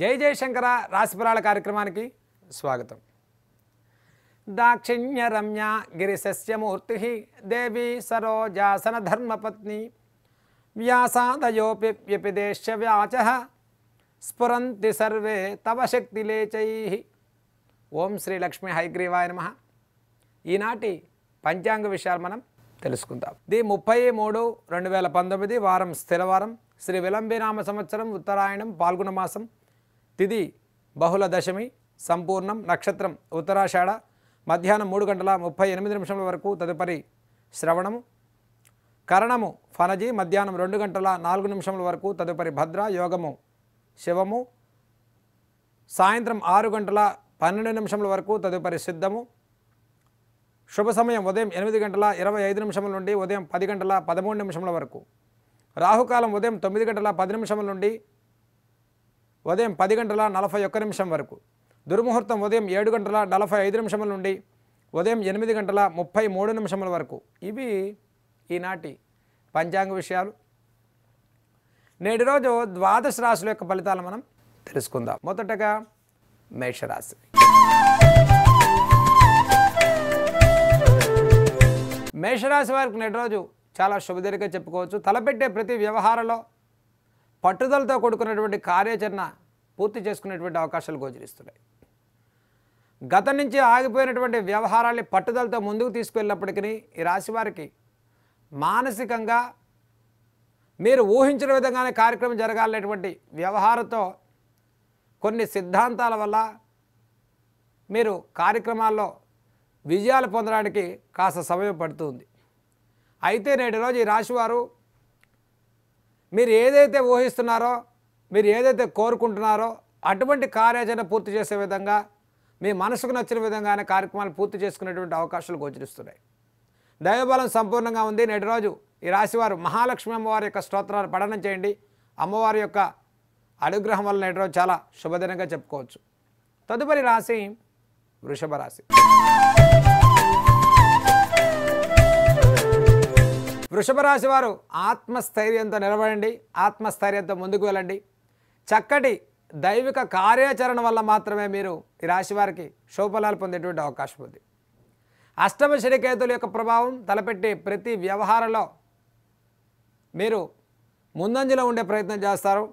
జై జయశంకర రాశిఫలాల కార్యక్రమానికి స్వాగతం. దాక్షిణ్య రమ్య గిరిశస్యమూర్తి దేవి సరోజాసన ధర్మపత్ని వ్యాసాదయోపి వ్యపిదేశ్య వ్యాచ స్ఫురంతి సర్వే తవ శక్తిలేచై. ఓం శ్రీ లక్ష్మీ హైగ్రీవాయ నమ. ఈనాటి పంచాంగ విషయాలు మనం తెలుసుకుందాం. ది ముప్పై మూడు రెండు వేల పంతొమ్మిది వారం స్థిరవారం. శ్రీ విలంబినామ సంవత్సరం ఉత్తరాయణం పాల్గొన మాసం తిది బహుళ దశమి సంపూర్ణం నక్షత్రం ఉత్తరాషాఢ మధ్యాహ్నం మూడు గంటల ముప్పై ఎనిమిది నిమిషముల వరకు తదుపరి శ్రవణము. కరణము ఫనజి మధ్యాహ్నం రెండు గంటల నాలుగు నిమిషముల వరకు తదుపరి భద్ర యోగము శివము. సాయంత్రం ఆరు గంటల పన్నెండు నిమిషముల వరకు తదుపరి సిద్ధము. శుభ సమయం ఉదయం ఎనిమిది గంటల ఇరవై ఐదు నిమిషముల నుండి ఉదయం పది గంటల పదమూడు నిమిషముల వరకు. రాహుకాలం ఉదయం తొమ్మిది గంటల పది నిమిషముల నుండి ఉదయం పది గంటల నలభై ఒక్క నిమిషం వరకు. దుర్ముహూర్తం ఉదయం ఏడు గంటల నలభై ఐదు నిమిషముల నుండి ఉదయం ఎనిమిది గంటల ముప్పై మూడు నిమిషముల వరకు. ఇవి ఈనాటి పంచాంగ విషయాలు. నేటి రోజు ద్వాదశ రాశుల యొక్క ఫలితాలు మనం తెలుసుకుందాం. మొదటగా మేషరాశి. మేషరాశి వారికి నేటి రోజు చాలా శుభదరిగా చెప్పుకోవచ్చు. తలపెట్టే ప్రతి వ్యవహారంలో పట్టుదలతో కూడుకున్నటువంటి కార్యాచరణ పూర్తి చేసుకునేటువంటి అవకాశాలు గోచరిస్తున్నాయి. గతం నుంచి ఆగిపోయినటువంటి వ్యవహారాల్ని పట్టుదలతో ముందుకు తీసుకువెళ్ళినప్పటికీ ఈ రాశి వారికి మానసికంగా మీరు ఊహించిన విధంగానే కార్యక్రమం జరగాలనేటువంటి వ్యవహారంతో కొన్ని సిద్ధాంతాల వల్ల మీరు కార్యక్రమాల్లో విజయాలు పొందడానికి కాస్త సమయం పడుతుంది. అయితే నేటి రోజు ఈ రాశివారు మీరు ఏదైతే ఊహిస్తున్నారో మీరు ఏదైతే కోరుకుంటున్నారో అటువంటి కార్యాచరణ పూర్తి చేసే విధంగా మీ మనసుకు నచ్చిన విధంగానే కార్యక్రమాలు పూర్తి చేసుకునేటువంటి అవకాశాలు గోచరిస్తున్నాయి. దైవబలం సంపూర్ణంగా ఉంది. నేటి రోజు ఈ రాశివారు మహాలక్ష్మి అమ్మవారి యొక్క స్తోత్రాలు పఠనం చేయండి. అమ్మవారి యొక్క అనుగ్రహం వల్ల నేటి రోజు చాలా శుభదినంగా చెప్పుకోవచ్చు. తదుపరి రాశి వృషభ రాశి. వృషభ రాశి వారు ఆత్మస్థైర్యంతో నిలబడండి ఆత్మస్థైర్యంతో ముందుకు వెళ్ళండి. చక్కటి దైవిక కార్యాచరణ వల్ల మాత్రమే మీరు ఈ రాశి వారికి శుభఫలాలు పొందేటువంటి అవకాశం ఉంది. అష్టమ శనికేతుల యొక్క ప్రభావం తలపెట్టి ప్రతి వ్యవహారంలో మీరు ముందంజలో ఉండే ప్రయత్నం చేస్తారు.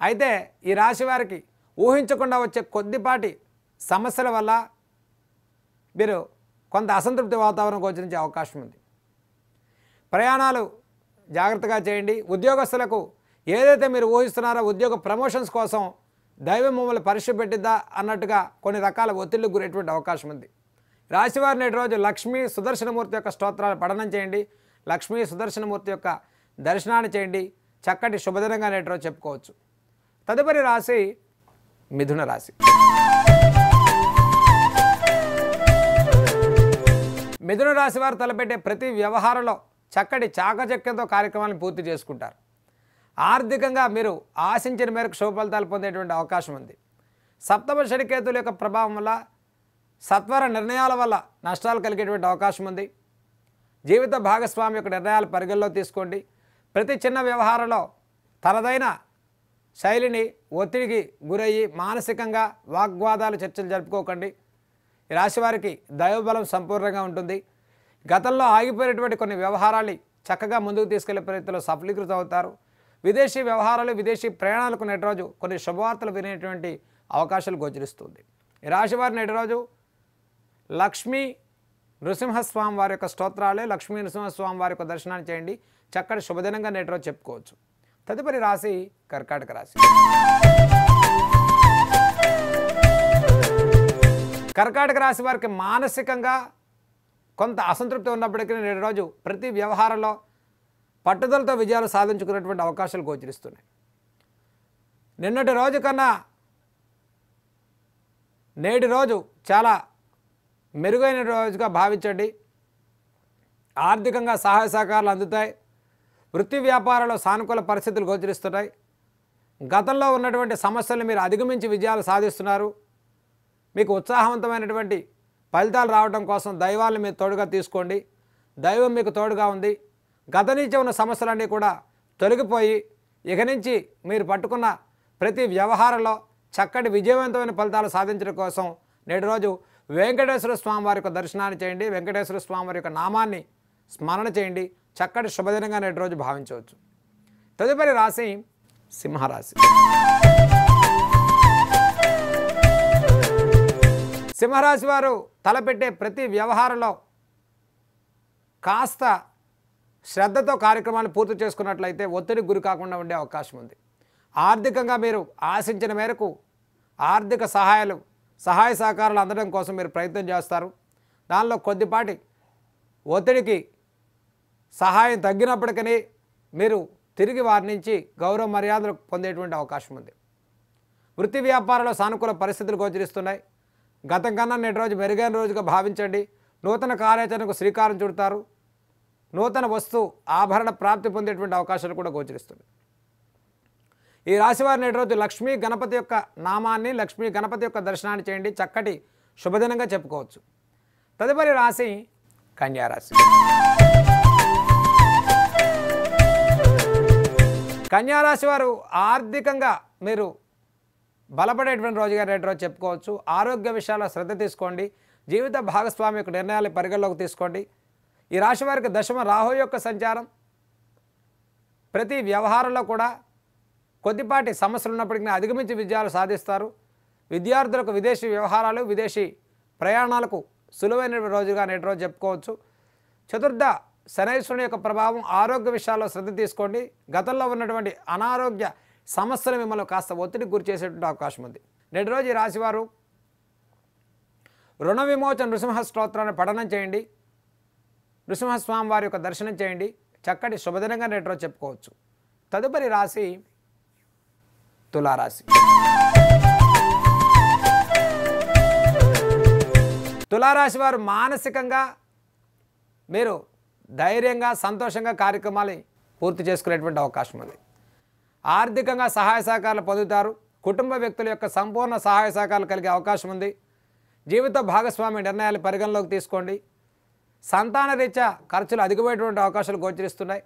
అయితే ఈ రాశి వారికి ఊహించకుండా వచ్చే కొద్దిపాటి సమస్యల వల్ల మీరు కొంత అసంతృప్తి వాతావరణం గోచరించే అవకాశం ఉంది. ప్రయాణాలు జాగ్రత్తగా చేయండి. ఉద్యోగస్తులకు ఏదైతే మీరు ఊహిస్తున్నారో ఉద్యోగ ప్రమోషన్స్ కోసం దైవం మమ్మల్ని పరీక్ష పెట్టిద్దా అన్నట్టుగా కొన్ని రకాల ఒత్తిళ్ళకు గురేటువంటి అవకాశం ఉంది. రాశివారి నేటి రోజు లక్ష్మీ సుదర్శనమూర్తి యొక్క స్తోత్రాలు పఠనం చేయండి. లక్ష్మీ సుదర్శనమూర్తి యొక్క దర్శనాన్ని చేయండి. చక్కటి శుభదినంగా నేటి రోజు చెప్పుకోవచ్చు. తదుపరి రాశి మిథున రాశి. మిథున రాశి వారు తలపెట్టే ప్రతి వ్యవహారంలో చక్కటి చాకచక్యంతో కార్యక్రమాలను పూర్తి చేసుకుంటారు. ఆర్థికంగా మీరు ఆశించిన మేరకు శుభ ఫలితాలు పొందేటువంటి అవకాశం ఉంది. సప్తమ షడికేతుల యొక్క ప్రభావం వల్ల సత్వర నిర్ణయాల వల్ల నష్టాలు కలిగేటువంటి అవకాశం ఉంది. జీవిత భాగస్వామి యొక్క నిర్ణయాలు పరిగణలో తీసుకోండి. ప్రతి చిన్న వ్యవహారంలో తనదైన శైలిని ఒత్తిడికి గురయ్యి మానసికంగా వాగ్వాదాలు చర్చలు జరుపుకోకండి. ఈ రాశివారికి దైవబలం సంపూర్ణంగా ఉంటుంది. గతంలో ఆగిపోయినటువంటి కొన్ని వ్యవహారాలు చక్కగా ముందుకు తీసుకెళ్ళే ప్రయత్నంలో సఫలీకృతం అవుతారు విదేశీ వ్యవహారాలు విదేశీ ప్రయాణాలకు నేటి రోజు కొన్ని శుభవార్తలు వినేటువంటి అవకాశాలు గోచరిస్తుంది. ఈ రాశివారి నేటి రోజు లక్ష్మీ నృసింహస్వామి వారి యొక్క స్తోత్రాలే లక్ష్మీ నృసింహస్వామి వారి యొక్క దర్శనాన్ని చేయండి. చక్కటి శుభదినంగా నేటి రోజు చెప్పుకోవచ్చు. తదుపరి రాశి కర్కాటక రాశి. కర్కాటక రాశి వారికి మానసికంగా కొంత అసంతృప్తి ఉన్నప్పటికీ నేటి రోజు ప్రతి వ్యవహారంలో పట్టుదలతో విజయాలు సాధించుకునేటువంటి అవకాశాలు గోచరిస్తున్నాయి. నిన్నటి రోజు కన్నా నేటి రోజు చాలా మెరుగైన రోజుగా భావించండి. ఆర్థికంగా సహాయ సహకారాలు అందుతాయి. వృత్తి వ్యాపారాల్లో సానుకూల పరిస్థితులు గోచరిస్తున్నాయి. గతంలో ఉన్నటువంటి సమస్యలను మీరు అధిగమించి విజయాలు సాధిస్తున్నారు. మీకు ఉత్సాహవంతమైనటువంటి ఫలితాలు రావడం కోసం దైవాన్ని మీరు తోడుగా తీసుకోండి. దైవం మీకు తోడుగా ఉంది. గత నుంచి ఉన్న సమస్యలన్నీ కూడా తొలగిపోయి ఇక నుంచి మీరు పట్టుకున్న ప్రతి వ్యవహారంలో చక్కటి విజయవంతమైన ఫలితాలు సాధించడం కోసం నేటి రోజు వెంకటేశ్వర స్వామి వారి యొక్క దర్శనాన్ని చేయండి. వెంకటేశ్వర స్వామి వారి యొక్క నామాన్ని స్మరణ చేయండి. చక్కటి శుభదినంగా నేటి రోజు భావించవచ్చు. తదుపరి రాశి సింహరాశి. సింహరాశి వారు తలపెట్టే ప్రతి వ్యవహారంలో కాస్త శ్రద్ధతో కార్యక్రమాలు పూర్తి చేసుకున్నట్లయితే ఒత్తిడికి గురి కాకుండా ఉండే అవకాశం ఉంది. ఆర్థికంగా మీరు ఆశించిన మేరకు ఆర్థిక సహాయాలు సహాయ సహకారాలు అందడం కోసం మీరు ప్రయత్నం చేస్తారు. దానిలో కొద్దిపాటి ఒత్తిడికి సహాయం తగ్గినప్పటికీ మీరు తిరిగి వారి నుంచి గౌరవ మర్యాదలు పొందేటువంటి అవకాశం ఉంది. వృత్తి వ్యాపారంలో సానుకూల పరిస్థితులు గోచరిస్తున్నాయి. గతం కన్నా నేటి రోజు మెరుగైన రోజుగా భావించండి. నూతన కార్యాచరణకు శ్రీకారం చుడతారు. నూతన వస్తువు ఆభరణ ప్రాప్తి పొందేటువంటి అవకాశాలు కూడా గోచరిస్తుంది. ఈ రాశివారి నేటి రోజు లక్ష్మీ గణపతి యొక్క నామాన్ని లక్ష్మీ గణపతి యొక్క దర్శనాన్ని చేయండి. చక్కటి శుభదినంగా చెప్పుకోవచ్చు. తదుపరి రాశి కన్యారాశి కన్యారాశి వారు ఆర్థికంగా మీరు బలపడేటువంటి రోజుగా రెడ్ రోజు చెప్పుకోవచ్చు. ఆరోగ్య విషయాల్లో శ్రద్ధ తీసుకోండి. జీవిత భాగస్వామి యొక్క నిర్ణయాలు పరిగణలోకి తీసుకోండి. ఈ రాశి వారికి దశమ రాహు యొక్క సంచారం. ప్రతి వ్యవహారంలో కూడా కొద్దిపాటి సమస్యలు ఉన్నప్పటికీ అధిగమించి విజయాలు సాధిస్తారు. విద్యార్థులకు విదేశీ వ్యవహారాలు విదేశీ ప్రయాణాలకు సులువైన రోజుగా నేటి రోజు చెప్పుకోవచ్చు. చతుర్థ శనైశ్వరుని యొక్క ప్రభావం ఆరోగ్య విషయాల్లో శ్రద్ధ తీసుకోండి. గతంలో ఉన్నటువంటి అనారోగ్య సమస్యలు మిమ్మల్ని కాస్త ఒత్తిడికి గురి చేసేటువంటి అవకాశం ఉంది. నేటి రోజు ఈ రాశివారు రుణ విమోచన నృసింహ స్తోత్రాన్ని పఠనం చేయండి. నృసింహస్వామి వారి యొక్క దర్శనం చేయండి. చక్కటి శుభదినంగా నేటి రోజు చెప్పుకోవచ్చు. తదుపరి రాశి తులారాశి. తులారాశి వారు మానసికంగా మీరు ధైర్యంగా సంతోషంగా కార్యక్రమాలు పూర్తి చేసుకునేటువంటి అవకాశం ఉంది. ఆర్థికంగా సహాయ సహకారాలు పొందుతారు. కుటుంబ వ్యక్తుల యొక్క సంపూర్ణ సహాయ సహకారాలు కలిగే అవకాశం ఉంది. జీవిత భాగస్వామి నిర్ణయాలు పరిగణలోకి తీసుకోండి. సంతాన రీత్యా ఖర్చులు అధికమైనటువంటి అవకాశాలు గోచరిస్తున్నాయి.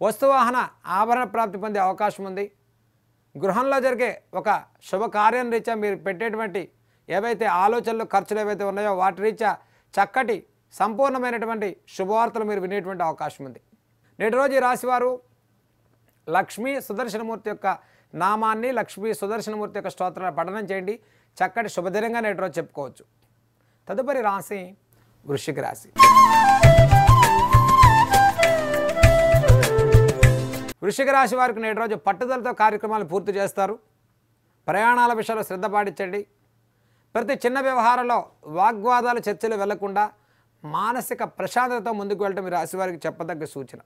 వస్తువాహన ఆభరణ ప్రాప్తి పొందే అవకాశం ఉంది. గృహంలో జరిగే ఒక శుభకార్యం రీత్యా మీరు పెట్టేటువంటి ఏవైతే ఆలోచనలు ఖర్చులు ఏవైతే ఉన్నాయో వాటి రీత్యా చక్కటి సంపూర్ణమైనటువంటి శుభవార్తలు మీరు వినేటువంటి అవకాశం ఉంది. నేటి రోజు రాశివారు లక్ష్మీ సుదర్శనమూర్తి యొక్క నామాన్ని లక్ష్మీ సుదర్శనమూర్తి యొక్క స్తోత్రాన్ని పఠనం చేయండి. చక్కటి శుభదినంగా నేటి రోజు చెప్పుకోవచ్చు. తదుపరి రాశి వృశ్చిక రాశి. వృషిక రాశి వారికి నేటి రోజు పట్టుదలతో కార్యక్రమాలు పూర్తి చేస్తారు. ప్రయాణాల విషయంలో శ్రద్ధ పాటించండి. ప్రతి చిన్న వ్యవహారంలో వాగ్వాదాలు చర్చలు వెళ్ళకుండా మానసిక ప్రశాంతతతో ముందుకు వెళ్ళటం ఈ రాశి వారికి చెప్పదగ్గ సూచన.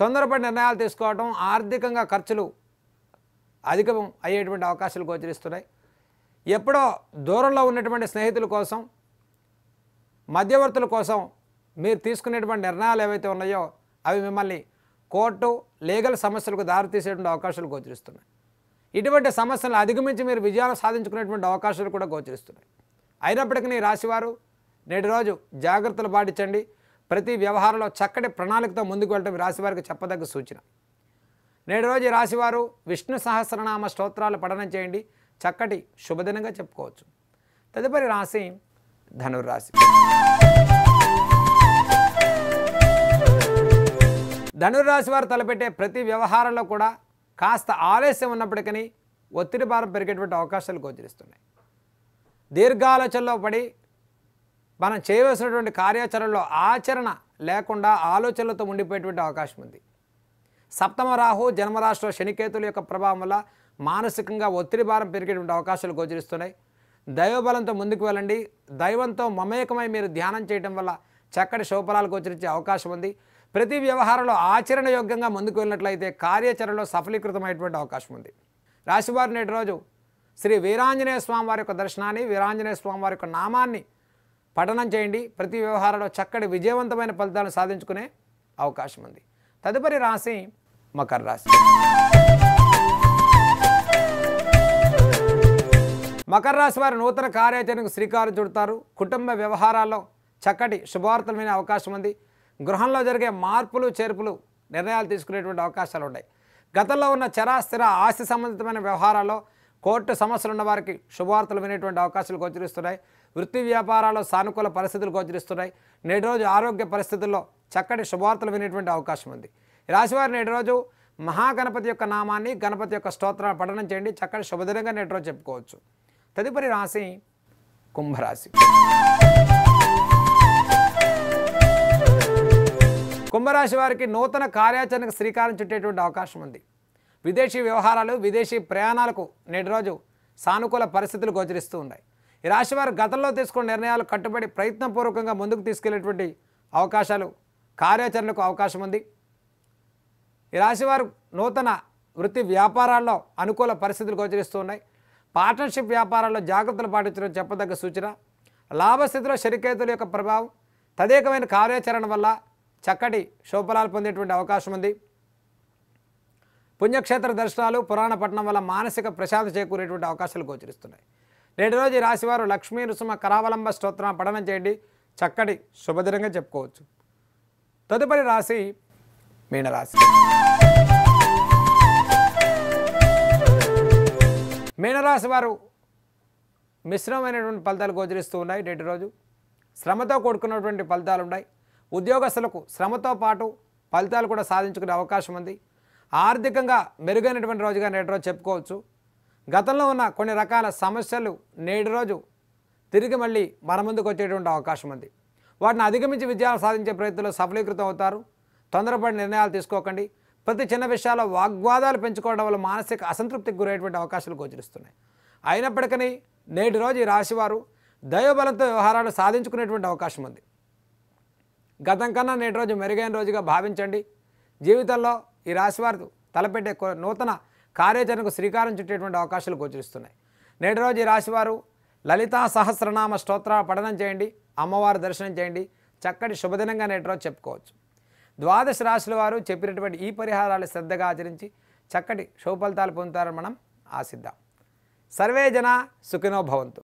తొందరపడి నిర్ణయాలు తీసుకోవడం ఆర్థికంగా ఖర్చులు అధికం అయ్యేటువంటి అవకాశాలు గోచరిస్తున్నాయి. ఎప్పుడో దూరంలో ఉన్నటువంటి స్నేహితుల కోసం మధ్యవర్తుల కోసం మీరు తీసుకునేటువంటి నిర్ణయాలు ఏవైతే ఉన్నాయో అవి మిమ్మల్ని కోర్టు లీగల్ సమస్యలకు దారితీసేటువంటి అవకాశాలు గోచరిస్తున్నాయి. ఇటువంటి సమస్యలను అధిగమించి మీరు విజయాలు సాధించుకునేటువంటి అవకాశాలు కూడా గోచరిస్తున్నాయి. అయినప్పటికీ రాశివారు నేటి రోజు జాగ్రత్తలు పాటించండి. ప్రతి వ్యవహారంలో చక్కటి ప్రణాళికతో ముందుకు వెళ్ళడం రాశివారికి చెప్పదగ్గ సూచన. నేడు రోజు రాశివారు విష్ణు సహస్రనామ స్తోత్రాలు పఠనం చేయండి. చక్కటి శుభదినంగా చెప్పుకోవచ్చు. తదుపరి రాశి ధనుర్రాశి. ధనుర్రాశి వారు తలపెట్టే ప్రతి వ్యవహారంలో కూడా కాస్త ఆలస్యం ఉన్నప్పటికీ ఒత్తిడి భారం పెరిగేటువంటి అవకాశాలు గోచరిస్తున్నాయి. దీర్ఘాలోచనలో పడి మనం చేయవలసినటువంటి కార్యాచరణలో ఆచరణ లేకుండా ఆలోచనలతో ఉండిపోయేటువంటి అవకాశం ఉంది. సప్తమ రాహు జన్మరాశిలో శనికేతుల యొక్క ప్రభావం వల్ల మానసికంగా ఒత్తిడి భారం పెరిగేటువంటి అవకాశాలు గోచరిస్తున్నాయి. దైవబలంతో ముందుకు వెళ్ళండి. దైవంతో మమేకమై మీరు ధ్యానం చేయడం వల్ల చక్కటి శుభఫలాలు గోచరించే అవకాశం ఉంది. ప్రతి వ్యవహారంలో ఆచరణ యోగ్యంగా ముందుకు వెళ్ళినట్లయితే కార్యాచరణలో సఫలీకృతమైనటువంటి అవకాశం ఉంది. రాశివారు నేటి రోజు శ్రీ వీరాంజనేయ స్వామి వారి యొక్క దర్శనాన్ని వీరాంజనేయ స్వామి వారి యొక్క నామాన్ని పఠనం చేయండి. ప్రతి వ్యవహారంలో చక్కటి విజయవంతమైన ఫలితాలను సాధించుకునే అవకాశం ఉంది. తదుపరి రాశి మకర రాశి. మకర రాశి వారి నూతన కార్యాచరణకు శ్రీకారం చుడతారు. కుటుంబ వ్యవహారాల్లో చక్కటి శుభవార్తలు వినే అవకాశం ఉంది. గృహంలో జరిగే మార్పులు చేర్పులు నిర్ణయాలు తీసుకునేటువంటి అవకాశాలు ఉన్నాయి. గతంలో ఉన్న చరాస్థిర ఆస్తి సంబంధితమైన వ్యవహారాల్లో కోర్టు సమస్యలు ఉన్న వారికి శుభవార్తలు వినేటువంటి అవకాశాలు గోచరిస్తున్నాయి. వృత్తి వ్యాపారాల్లో సానుకూల పరిస్థితులు గోచరిస్తున్నాయి. నేటి రోజు ఆరోగ్య పరిస్థితుల్లో చక్కటి శుభవార్తలు వినేటువంటి అవకాశం ఉంది. రాశివారి నేటి రోజు మహాగణపతి యొక్క నామాన్ని గణపతి యొక్క స్తోత్రాన్ని పఠనం చేయండి. చక్కటి శుభదినంగా నేటి రోజు చెప్పుకోవచ్చు. తదుపరి రాశి కుంభరాశి. కుంభరాశి వారికి నూతన కార్యాచరణకు శ్రీకారం చుట్టేటువంటి అవకాశం ఉంది. విదేశీ వ్యవహారాలు విదేశీ ప్రయాణాలకు నేటి రోజు సానుకూల పరిస్థితులు గోచరిస్తూ ఉన్నాయి. ఈ రాశి వారు గతంలో తీసుకున్న నిర్ణయాలు కట్టుబడి ప్రయత్నపూర్వకంగా ముందుకు తీసుకెళ్ళేటువంటి అవకాశాలు కార్యాచరణకు అవకాశం ఉంది. ఈ రాశివారు నూతన వృత్తి వ్యాపారాల్లో అనుకూల పరిస్థితులు గోచరిస్తూ ఉన్నాయి. పార్ట్నర్షిప్ వ్యాపారాల్లో జాగ్రత్తలు పాటించడం చెప్పదగ్గ సూచన. లాభస్థితిలో శరికేతుల యొక్క ప్రభావం తదేకమైన కార్యాచరణ వల్ల చక్కటి శోఫలాలు పొందేటువంటి అవకాశం ఉంది. పుణ్యక్షేత్ర దర్శనాలు పురాణ పట్టణం వల్ల మానసిక ప్రశాంతి చేకూరేటువంటి అవకాశాలు గోచరిస్తున్నాయి. నేటి రోజు ఈ రాశివారు లక్ష్మీ నృసింహ కరావలంబ స్తోత్రం పఠనం చేయండి. చక్కటి శుభదినంగా చెప్పుకోవచ్చు. తదుపరి రాశి మీనరాశి. మీనరాశి వారు మిశ్రమమైనటువంటి ఫలితాలు గోచరిస్తూ ఉన్నాయి నేటి రోజు. శ్రమతో కూడుకున్నటువంటి ఫలితాలు ఉన్నాయి. ఉద్యోగస్తులకు శ్రమతో పాటు ఫలితాలు కూడా సాధించుకునే అవకాశం ఉంది. ఆర్థికంగా మెరుగైనటువంటి రోజుగా నేటి రోజు చెప్పుకోవచ్చు. గతంలో ఉన్న కొన్ని రకాల సమస్యలు నేటి రోజు తిరిగి మళ్ళీ మన ముందుకు వచ్చేటువంటి అవకాశం ఉంది. వాటిని అధిగమించి విజయాలు సాధించే ప్రయత్నంలో సఫలీకృతం అవుతారు. తొందరపడి నిర్ణయాలు తీసుకోకండి. ప్రతి చిన్న విషయాల్లో వాగ్వాదాలు పెంచుకోవడం వల్ల మానసిక అసంతృప్తికి గురయ్యేటువంటి అవకాశాలు గోచరిస్తున్నాయి. అయినప్పటికీ నేటి రోజు ఈ రాశివారు దైవబలంతో వ్యవహారాలు సాధించుకునేటువంటి అవకాశం ఉంది. గతం కన్నా నేటి రోజు మెరుగైన రోజుగా భావించండి. జీవితంలో ఈ రాశివారు తలపెట్టే నూతన కార్యాచరణకు శ్రీకారం చుట్టేటువంటి అవకాశాలు గోచరిస్తున్నాయి. నేటి రోజు ఈ రాశివారు లలితా సహస్రనామ స్తోత్ర పఠనం చేయండి అమ్మవారి దర్శనం చేయండి చక్కటి శుభదినంగా నేటి రోజు చెప్పుకోవచ్చు. ద్వాదశ రాశుల వారు చెప్పినటువంటి ఈ పరిహారాలు శ్రద్ధగా ఆచరించి చక్కటి శుభ ఫలితాలు పొందుతారని మనం ఆశిద్దాం. సర్వే జన సుఖినో భవంతు.